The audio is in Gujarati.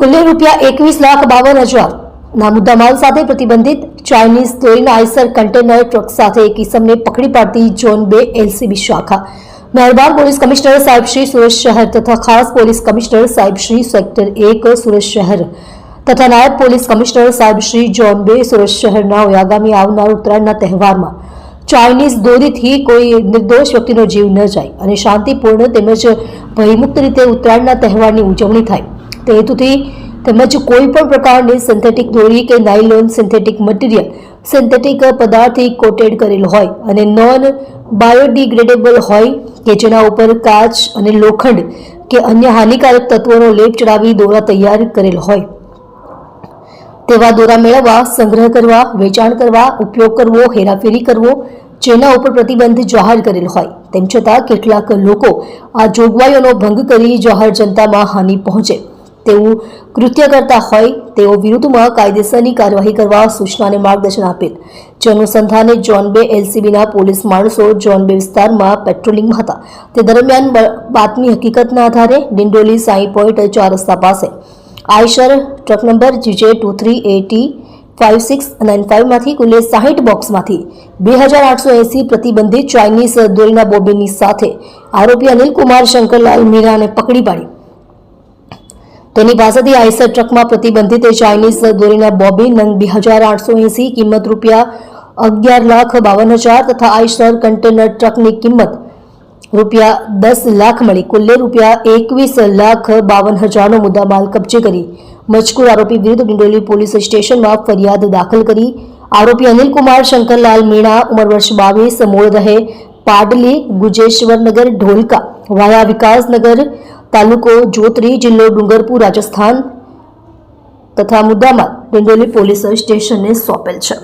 કુલ્લે રૂપિયા એકવીસ લાખ બાવન હજાર. ના મુદ્દામાલ સાથે પ્રતિબંધિત ચાઇનીઝ દોરીના આઈસર કન્ટેનર ટ્રક સાથે એક ઇસમને પકડી પાડતી ઝોન બે એલસીબી શાખા. મહેરબાન પોલીસ કમિશનર સાહેબ શ્રી સુરત શહેર તથા ખાસ પોલીસ કમિશનર સાહેબ શ્રી સેક્ટર એક સુરત શહેર. તથા નાયબ પોલીસ કમિશનર સાહેબ શ્રી જોન બે સુરત શહેરના આગામી આવનાર ઉત્તરાયણના તહેવારમાં. ચાઇનીઝ દોરીથી કોઈ નિર્દોષ વ્યક્તિનો જીવ ન જાય અને શાંતિપૂર્ણ તેમજ ભયમુક્ત રીતે ઉત્તરાયણના તહેવારની ઉજવણી થાય. તે હેતુથી તેમજ કોઈ પણ પ્રકારની સિન્થેટિક દોરી કે નાયલોન સિન્થેટિક મટીરિયલ સિન્થેટિક પદાર્થથી કોટેડ કરેલ હોય અને નોન બાયોડિગ્રેડેબલ હોય કે જેના ઉપર કાચ અને લોખંડ કે અન્ય હાનિકારક તત્વોનો લેપ ચડાવી દોરા તૈયાર કરેલ હોય. તેવા દોરા મેળવવા, સંગ્રહ કરવા, વેચાણ કરવા, ઉપયોગ કરવો, હેરાફેરી કરવો જેના ઉપર પ્રતિબંધ જાહેર કરેલ હોય. તેમ છતાં કેટલાક લોકો આ જોગવાઈઓનો ભંગ કરી જાહેર જનતામાં હાનિ પહોંચે. તેવું કૃત્ય કરતા હોય તેઓ વિરુદ્ધમાં કાયદેસરની કાર્યવાહી કરવા સૂચનાને માર્ગદર્શન આપેલ જે અનુસંધાને જોન બે એલસીબીના પોલીસ માણસો જોન બે વિસ્તારમાં પેટ્રોલિંગમાં હતા. તે દરમિયાન બાતમી હકીકતના આધારે ડિંડોલી સાઈ પોઈન્ટ ચાર રસ્તા પાસે. Eicher truck number GJ two three eighty five six nine ફાઇવમાંથી કુલે સાહીઠ બોક્સમાંથી બે હજાર આઠસો એંસી પ્રતિબંધિત ચાઇનીઝ દોરીના બોબીની સાથે આરોપી અનિલ કુમાર શંકરલાલ મીરાને પકડી પાડી. તેની પાસેથી આઈસર ટ્રકમાં પ્રતિબંધિત ચાઇનીઝ દોરીના બોબી નંગ બે હજાર આઠસો એંસી કિંમત રૂપિયા અગિયાર લાખ બાવન હજાર તથા આઈસર કન્ટેનર ટ્રકની કિંમત રૂપિયા દસ લાખ મળી. કુલ્લે રૂપિયા એકવીસ લાખ બાવન હજારનો મુદ્દામાલ કબજે કરી. મજકૂર આરોપી વિરુદ્ધ ડિંડોલી પોલીસ સ્ટેશનમાં ફરિયાદ દાખલ કરી. આરોપી અનિલ કુમાર શંકરલાલ મીણા, ઉંમર વર્ષ બાવીસ, મૂળ રહે પાડલી, ગુજેશ્વરનગર, ઢોલકા, વાયા વિકાસનગર તાલુકો જોતરી જિલ્લો ડુંગરપુર રાજસ્થાન તથા મુદ્દામાં ડિંડોલી પોલીસ સ્ટેશનને સોંપેલ છે.